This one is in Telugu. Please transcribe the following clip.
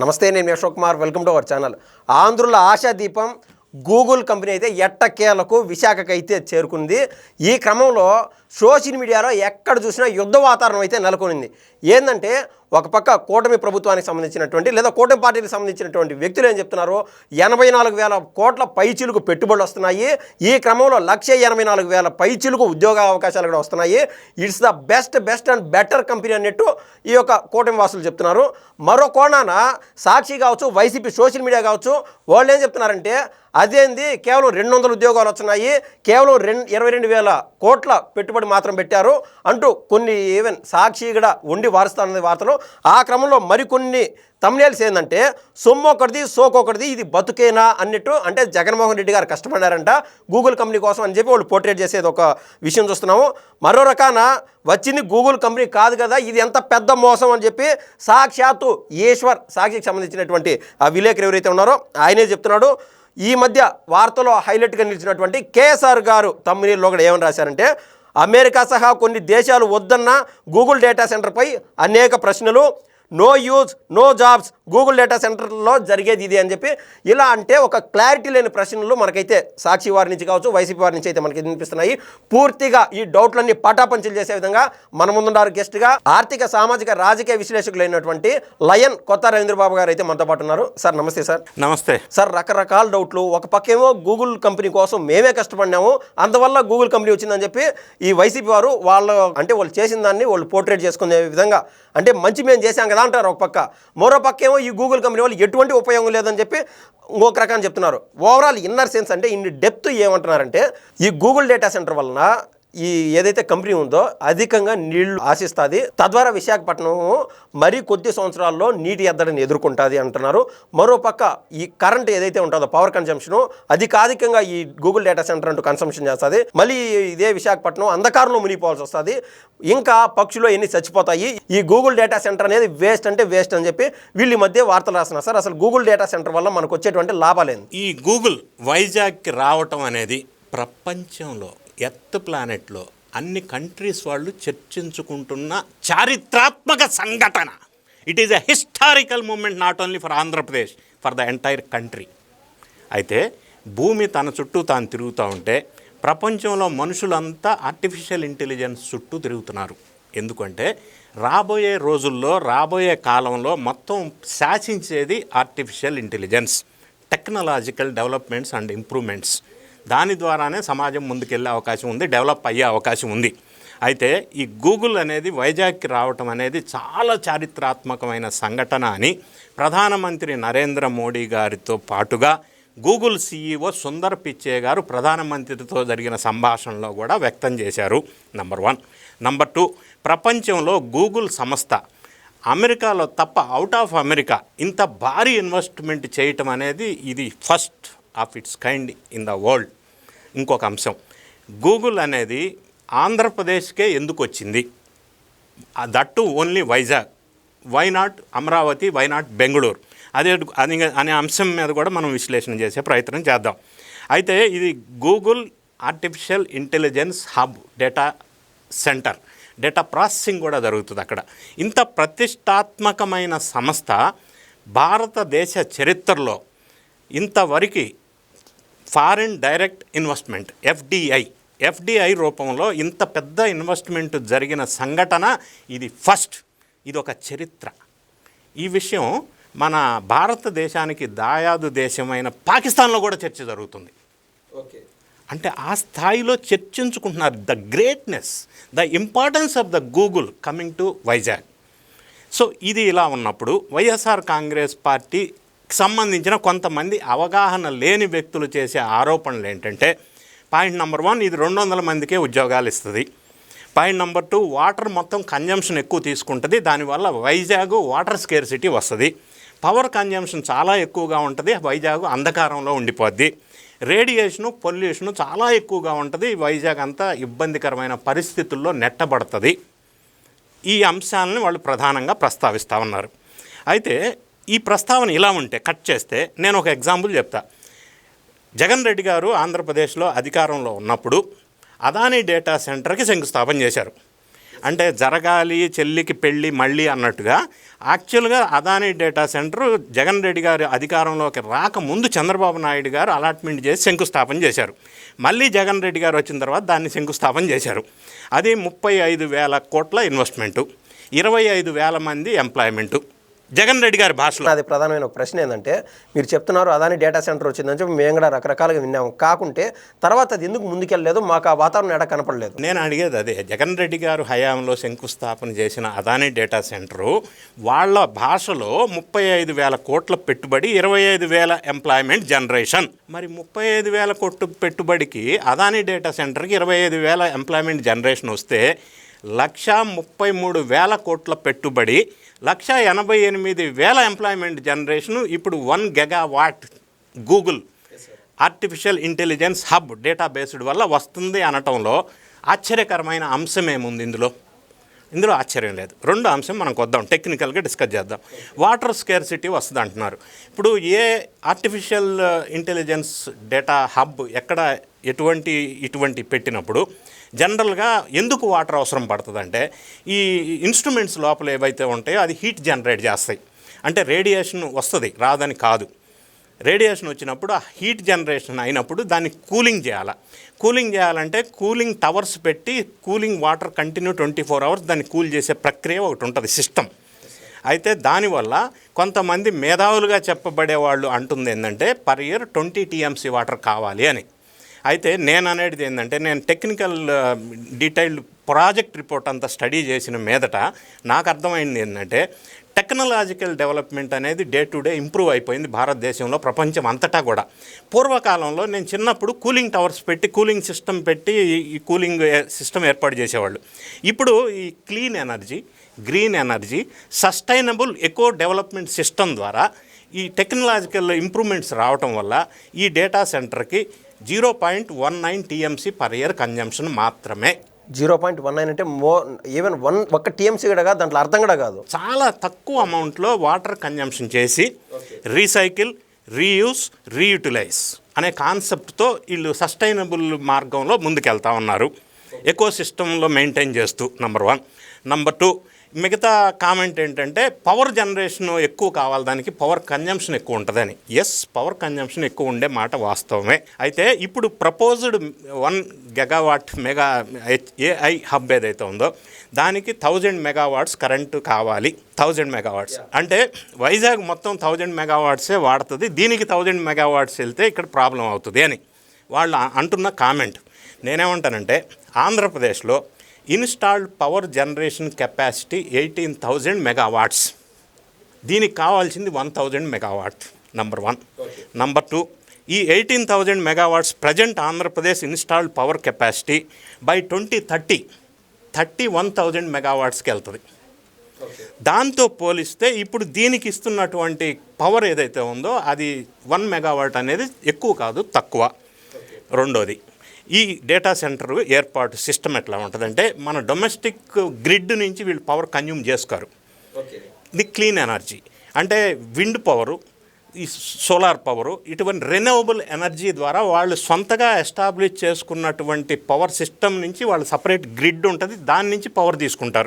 నమస్తే నేను Ashok Kumar. Welcome to our channel. ఆంధ్రుల ఆశాదీపం గూగుల్ కంపెనీ అయితే ఎట్టకేలకు విశాఖకు అయితే చేరుకుంది. ఈ క్రమంలో సోషల్ మీడియాలో ఎక్కడ చూసినా యుద్ధ వాతావరణం అయితే నెలకొనింది. ఏంటంటే ఒక పక్క కూటమి ప్రభుత్వానికి సంబంధించినటువంటి లేదా కూటమి పార్టీకి సంబంధించినటువంటి వ్యక్తులు ఏం చెప్తున్నారు? ఎనభై నాలుగు వేల కోట్ల పైచీలకు పెట్టుబడులు వస్తున్నాయి. ఈ క్రమంలో లక్ష ఎనభై నాలుగు వేల పైచీలకు ఉద్యోగ అవకాశాలు కూడా వస్తున్నాయి. It's the best best and better company అన్నట్టు ఈ యొక్క కూటమి వాసులు చెప్తున్నారు. మరో కోణాన సాక్షి కావచ్చు వైసీపీ సోషల్ మీడియా కావచ్చు వాళ్ళు ఏం చెప్తున్నారంటే అదేంది? కేవలం రెండు వందల ఉద్యోగాలు వస్తున్నాయి. కేవలం రెండు ఇరవై రెండు వేల కోట్ల పెట్టుబడి మాత్రం పెట్టారు అంటూ కొన్ని ఈవెన్ సాక్షి కూడా ఉండి వారుస్తానన్న వార్తలు. ఆ క్రమంలో మరికొన్ని తమ్నేల్స్ ఏంటంటే సొమ్ము ఒకటిది సోకు ఒకటిది ఇది బతుకేనా అన్నట్టు అంటే జగన్మోహన్ రెడ్డి గారు కష్టపడారంట గూగుల్ కంపెనీ కోసం అని చెప్పి వాళ్ళు పోర్ట్రేట్ చేసేది ఒక విషయం చూస్తున్నాము. మరో రకాన వచ్చింది గూగుల్ కంపెనీ కాదు కదా ఇది ఎంత పెద్ద మోసం అని చెప్పి సాక్షాత్తు ఈశ్వర్ సాక్షికి సంబంధించినటువంటి ఆ విలేకరు ఎవరైతే ఉన్నారో ఆయనే చెప్తున్నాడు. ఈ మధ్య వార్తలో హైలైట్గా నిలిచినటువంటి కేఎస్ఆర్ గారు తమ్మినీళ్ళలో కూడా ఏమని రాశారంటే అమెరికా సహా కొన్ని దేశాలు వద్దన్న గూగుల్ డేటా సెంటర్పై అనేక ప్రశ్నలు no use no jobs Google data సెంటర్లో జరిగేది ఇది అని చెప్పి ఇలా అంటే ఒక క్లారిటీ లేని ప్రశ్నలు మనకైతే సాక్షి వారి నుంచి కావచ్చు వైసీపీ వారి నుంచి అయితే మనకి వినిపిస్తున్నాయి. పూర్తిగా ఈ డౌట్లన్నీ పటాపంచలు చేసే విధంగా మన ముందున్నారు గెస్ట్గా ఆర్థిక సామాజిక రాజకీయ విశ్లేషకులైనటువంటి లయన్ కొత్త రవీంద్రబాబు గారు అయితే మనతో పాటు ఉన్నారు. సార్ నమస్తే సార్. నమస్తే. సార్ రకరకాల డౌట్లు. ఒక పక్కేమో గూగుల్ కంపెనీ కోసం మేమే కష్టపడినాము. అందువల్ల గూగుల్ కంపెనీ వచ్చిందని చెప్పి ఈ వైసీపీ వారు వాళ్ళు అంటే వాళ్ళు చేసిన దాన్ని వాళ్ళు పోర్ట్రేట్ చేసుకునే విధంగా. అంటే మంచి మేము చేశాం కదా అంటారు ఒక పక్క? మరో పక్క ఏమో ఈ గూగుల్ కంపెనీ వాళ్ళు ఎటువంటి ఉపయోగం లేదని చెప్పి ఇంకొక రకాన్ని చెప్తున్నారు. ఓవరాల్ ఇన్నర్ సెన్స్ అంటే ఇన్ని డెప్త్ ఏమంటున్నారంటే ఈ గూగుల్ డేటా సెంటర్ వలన ఈ ఏదైతే కంపెనీ ఉందో అధికంగా నీళ్ళు ఆశిస్తుంది. తద్వారా విశాఖపట్నం మరి కొద్ది సంవత్సరాల్లో నీటి ఎద్దడిని ఎదుర్కొంటుంది అంటున్నారు. మరోపక్క ఈ కరెంట్ ఏదైతే ఉంటుందో పవర్ కన్సంప్షన్ అధికాధికంగా ఈ గూగుల్ డేటా సెంటర్ అంటూ కన్సంప్షన్ చేస్తుంది. మళ్ళీ ఇదే విశాఖపట్నం అంధకారంలో మునిగిపోవాల్సి వస్తుంది. ఇంకా పక్షులు ఎన్ని చచ్చిపోతాయి? ఈ గూగుల్ డేటా సెంటర్ అనేది వేస్ట్ అంటే వేస్ట్ అని చెప్పి వీళ్ళ ఈ మధ్య వార్తలు రాస్తున్నారు. సార్ అసలు గూగుల్ డేటా సెంటర్ వల్ల మనకు వచ్చేటువంటి లాభాలేంది ఈ గూగుల్ వైజాగ్కి రావటం అనేది ప్రపంచంలో ఎర్త్ ప్లానెట్లో అన్ని కంట్రీస్ వాళ్ళు చర్చించుకుంటున్న చారిత్రాత్మక సంఘటన. It is a historical moment not only for Andhra Pradesh for the entire country అయితే భూమి తన చుట్టూ తాను తిరుగుతూ ఉంటే ప్రపంచంలో మనుషులంతా ఆర్టిఫిషియల్ ఇంటెలిజెన్స్ చుట్టూ తిరుగుతున్నారు. ఎందుకంటే రాబోయే రోజుల్లో రాబోయే కాలంలో మొత్తం శాసించేది artificial intelligence technological developments and improvements దాని ద్వారానే సమాజం ముందుకెళ్ళే అవకాశం ఉంది డెవలప్ అయ్యే అవకాశం ఉంది. అయితే ఈ గూగుల్ అనేది వైజాగ్కి రావటం అనేది చాలా చారిత్రాత్మకమైన సంఘటన అని ప్రధానమంత్రి నరేంద్ర మోడీ గారితో పాటుగా గూగుల్ సీఈఓ సుందర్ పిచ్చే గారు ప్రధానమంత్రితో జరిగిన సంభాషణలో కూడా వ్యక్తం చేశారు. Number one. Number two. ప్రపంచంలో గూగుల్ సంస్థ అమెరికాలో తప్ప అవుట్ ఆఫ్ అమెరికా ఇంత భారీ ఇన్వెస్ట్మెంట్ చేయటం అనేది ఇది first of its kind in the world. ఇంకొక అంశం. గూగుల్ అనేది ఆంధ్రప్రదేశ్కే ఎందుకు వచ్చింది? That only Vizag. Why not Amaravati why not Bengaluru. అదే అది అనే అంశం మీద కూడా మనం విశ్లేషణ చేసే ప్రయత్నం చేద్దాం. అయితే ఇది Google artificial intelligence hub data centre data processing కూడా జరుగుతుంది అక్కడ. ఇంత ప్రతిష్టాత్మకమైన సంస్థ భారతదేశ చరిత్రలో ఇంతవరకు foreign direct investment FDI. FDI రూపంలో ఇంత పెద్ద ఇన్వెస్ట్మెంట్ జరిగిన సంఘటన ఇది ఫస్ట్. ఇది ఒక చరిత్ర. ఈ విషయం మన భారతదేశానికి దాయాదు దేశమైన పాకిస్తాన్లో కూడా చర్చ జరుగుతుంది. ఓకే. అంటే ఆ స్థాయిలో చర్చించుకుంటున్నారు the greatness the importance of the Google coming to Vizag. So ఇది ఇలా ఉన్నప్పుడు వైఎస్ఆర్ కాంగ్రెస్ పార్టీకి సంబంధించిన కొంతమంది అవగాహన లేని వ్యక్తులు చేసే ఆరోపణలు ఏంటంటే పాయింట్ నెంబర్ వన్ ఇది రెండు వందల మందికే ఉద్యోగాలు ఇస్తుంది. పాయింట్ నెంబర్ టూ వాటర్ మొత్తం కన్జంప్షన్ ఎక్కువ తీసుకుంటుంది. దానివల్ల వైజాగ్ వాటర్ స్కేర్సిటీ వస్తుంది. పవర్ కన్జంప్షన్ చాలా ఎక్కువగా ఉంటుంది. వైజాగ్ అంధకారంలో ఉండిపోద్ది. రేడియేషను పొల్యూషను చాలా ఎక్కువగా ఉంటుంది. వైజాగ్ అంతా ఇబ్బందికరమైన పరిస్థితుల్లో నెట్టబడుతుంది. ఈ అంశాలను వాళ్ళు ప్రధానంగా ప్రస్తావిస్తూ ఉన్నారు. అయితే ఈ ప్రస్తావన ఇలా ఉంటే కట్ చేస్తే నేను ఒక ఎగ్జాంపుల్ చెప్తా. జగన్ రెడ్డి గారు ఆంధ్రప్రదేశ్లో అధికారంలో ఉన్నప్పుడు అదానీ డేటా సెంటర్కి శంకుస్థాపన చేశారు. అంటే జరగాలి చెల్లికి పెళ్ళి మళ్ళీ అన్నట్టుగా యాక్చువల్గా అదానీ డేటా సెంటర్ జగన్ రెడ్డి గారి అధికారంలోకి రాకముందు చంద్రబాబు నాయుడు గారు అలాట్మెంట్ చేసి శంకుస్థాపన చేశారు. మళ్ళీ జగన్ రెడ్డి గారు వచ్చిన తర్వాత దాన్ని శంకుస్థాపన చేశారు. అది ముప్పై ఐదు వేల కోట్ల ఇన్వెస్ట్మెంటు ఇరవై ఐదు వేల మంది ఎంప్లాయ్మెంటు జగన్ రెడ్డి గారి భాషలో. అది ప్రధానమైన ఒక ప్రశ్న ఏంటంటే మీరు చెప్తున్నారు అదాని డేటా సెంటర్ వచ్చిందని చెప్పి మేము కూడా రకరకాలుగా విన్నాము. కాకుంటే తర్వాత అది ఎందుకు ముందుకెళ్ళలేదు? మాకు ఆ వాతావరణం ఎడ కనపడలేదు? నేను అడిగేది అదే జగన్ రెడ్డి గారు హయాంలో శంకుస్థాపన చేసిన అదానీ డేటా సెంటరు వాళ్ళ భాషలో ముప్పై ఐదు వేల కోట్ల పెట్టుబడి ఇరవై ఐదు వేల ఎంప్లాయ్మెంట్ జనరేషన్ మరి ముప్పై ఐదు వేల కొట్టు పెట్టుబడికి అదానీ డేటా సెంటర్కి ఇరవై ఐదు వేల ఎంప్లాయ్మెంట్ జనరేషన్ వస్తే లక్ష ముప్పై మూడు వేల కోట్ల పెట్టుబడి లక్ష ఎనభై ఎనిమిది వేల ఎంప్లాయ్మెంట్ జనరేషన్ ఇప్పుడు one giga watt Google artificial intelligence hub data based వల్ల వస్తుంది అనటంలో ఆశ్చర్యకరమైన అంశం ఏముంది ఇందులో? ఇందులో ఆశ్చర్యం లేదు. రెండో అంశం మనం కొద్దాం టెక్నికల్గా డిస్కస్ చేద్దాం. వాటర్ స్కేర్సిటీ వస్తుంది అంటున్నారు ఇప్పుడు ఏ ఆర్టిఫిషియల్ ఇంటెలిజెన్స్ డేటా హబ్ ఎక్కడ ఎటువంటి ఇటువంటి పెట్టినప్పుడు జనరల్గా ఎందుకు వాటర్ అవసరం పడుతుందంటే ఈ ఇన్స్ట్రుమెంట్స్ లోపల ఏవైతే ఉంటాయో అది హీట్ జనరేట్ చేస్తాయి. అంటే రేడియేషన్ వస్తుంది రాదని కాదు. రేడియేషన్ వచ్చినప్పుడు ఆ హీట్ జనరేషన్ అయినప్పుడు దాన్ని కూలింగ్ చేయాలి. కూలింగ్ చేయాలంటే కూలింగ్ టవర్స్ పెట్టి cooling water continue twenty four hours దాన్ని కూల్ చేసే ప్రక్రియ ఒకటి ఉంటుంది సిస్టమ్. అయితే దానివల్ల కొంతమంది మేధావులుగా చెప్పబడే వాళ్ళు అంటుంది ఏంటంటే per year twenty TMC water కావాలి అని. అయితే నేను అనేది ఏంటంటే నేను టెక్నికల్ డీటెయిల్డ్ ప్రాజెక్ట్ రిపోర్ట్ అంతా స్టడీ చేసిన మీదట నాకు అర్థమైంది ఏంటంటే టెక్నాలజికల్ డెవలప్మెంట్ అనేది డే టు డే ఇంప్రూవ్ అయిపోయింది భారతదేశంలో ప్రపంచం అంతటా కూడా. పూర్వకాలంలో నేను చిన్నప్పుడు కూలింగ్ టవర్స్ పెట్టి కూలింగ్ సిస్టమ్ పెట్టి ఈ- కూలింగ్ సిస్టమ్ ఏర్పాటు చేసేవాళ్ళు. ఇప్పుడు ఈ clean energy green energy sustainable eco development system ద్వారా ఈ టెక్నాలజికల్ ఇంప్రూవ్మెంట్స్ రావటం వల్ల ఈ డేటా సెంటర్కి zero point one nine TMC per year consumption మాత్రమే. జీరో పాయింట్ వన్ నైన్ అంటే మో ఈవెన్ వన్ ఒక్క టీఎంసీ కూడా కాదు దాంట్లో అర్థం కూడా కాదు. చాలా తక్కువ అమౌంట్లో వాటర్ కన్జంప్షన్ చేసి రీసైకిల్ రీయూస్ రీయూటిలైజ్ అనే కాన్సెప్ట్తో వీళ్ళు సస్టైనబుల్ మార్గంలో ముందుకెళ్తా ఉన్నారు. ఎకో సిస్టంలో మెయింటైన్ చేస్తూ నంబర్ వన్. నంబర్ టూ మిగతా కామెంట్ ఏంటంటే పవర్ జనరేషన్ ఎక్కువ కావాలి దానికి పవర్ కన్జంప్షన్ ఎక్కువ ఉంటుందని. ఎస్ పవర్ కన్జంప్షన్ ఎక్కువ ఉండే మాట వాస్తవమే. అయితే ఇప్పుడు proposed one gigawatt mega AI hub ఏదైతే ఉందో దానికి థౌజండ్ మెగావాట్స్ కరెంటు కావాలి. థౌజండ్ మెగావాట్స్ అంటే వైజాగ్ మొత్తం థౌజండ్ మెగావాట్సే వాడుతుంది. దీనికి థౌజండ్ మెగావాట్స్ వెళ్తే ఇక్కడ ప్రాబ్లం అవుతుంది అని. వాళ్ళు అంటున్న కామెంట్ నేనేమంటానంటే ఆంధ్రప్రదేశ్లో installed power generation capacity eighteen thousand megawatts. దీనికి కావాల్సింది one thousand megawatt number one number two ఈ eighteen thousand megawatts present Andhra Pradesh installed power capacity by twenty thirty thirty one thousand మెగావాట్స్కి వెళ్తుంది దాంతో పోలిస్తే ఇప్పుడు దీనికి ఇస్తున్నటువంటి పవర్ ఏదైతే ఉందో అది వన్ మెగావాట్ అనేది ఎక్కువ కాదు తక్కువ. రెండోది ఈ డేటా సెంటర్ ఏర్పాటు సిస్టమ్ ఎట్లా ఉంటుందంటే మన డొమెస్టిక్ గ్రిడ్ నుంచి వీళ్ళు పవర్ కన్జ్యూమ్ చేసుకోరు ఇది క్లీన్ ఎనర్జీ. అంటే విండ్ పవరు ఈ సోలార్ పవరు ఇటువంటి రెన్యూవబుల్ ఎనర్జీ ద్వారా వాళ్ళు సొంతగా ఎస్టాబ్లిష్ చేసుకున్నటువంటి పవర్ సిస్టమ్ నుంచి వాళ్ళు సపరేట్ గ్రిడ్ ఉంటుంది దాని నుంచి పవర్ తీసుకుంటారు.